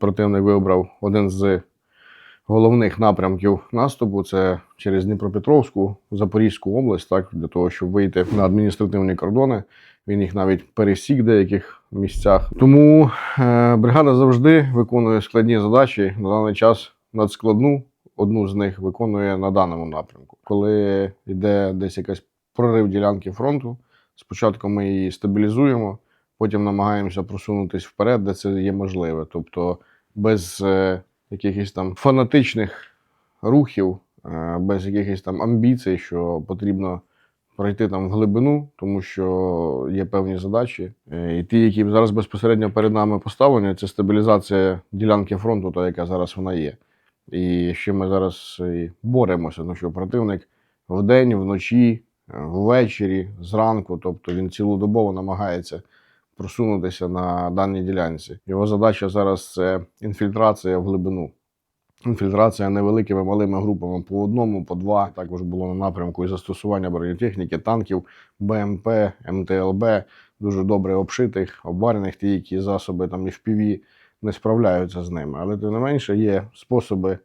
Противник вибрав один з головних напрямків наступу це через Дніпропетровську, Запорізьку область, так, для того, щоб вийти на адміністративні кордони. Він їх навіть пересік в деяких місцях. Тому е, бригада завжди виконує складні задачі. На даний час надскладну одну з них виконує на даному напрямку. Коли йде десь якась прорив ділянки фронту, спочатку ми її стабілізуємо, потім намагаємося просунутися вперед, де це є можливе. Тобто без е, якихось там фанатичних рухів, е, без якихось там амбіцій, що потрібно пройти там в глибину, тому що є певні задачі. Е, І ті, які зараз безпосередньо перед нами поставлені, це стабілізація ділянки фронту, та яка зараз вона є. І ще ми зараз і боремося, тому що противник вдень, вночі, е, ввечері, зранку, тобто він цілодобово намагається просунутися на даній ділянці. Його задача зараз це інфільтрація в глибину. Інфільтрація невеликими малими групами по одному, по два. Також було на напрямку і застосування бронетехніки, танків, БМП, МТЛБ, дуже добре обшитих, обварених, ті, які засоби там і FPV не справляються з ними. Але тим не менше є способи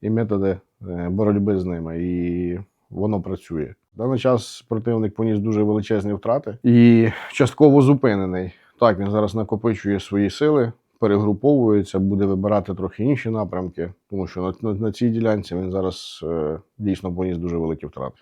і методи е, боротьби з ними, і воно працює. В даний час противник поніс дуже величезні втрати і частково зупинений. Так, він зараз накопичує свої сили, перегруповується, буде вибирати трохи інші напрямки, тому що на, на, на цій ділянці він зараз е, дійсно поніс дуже великі втрати.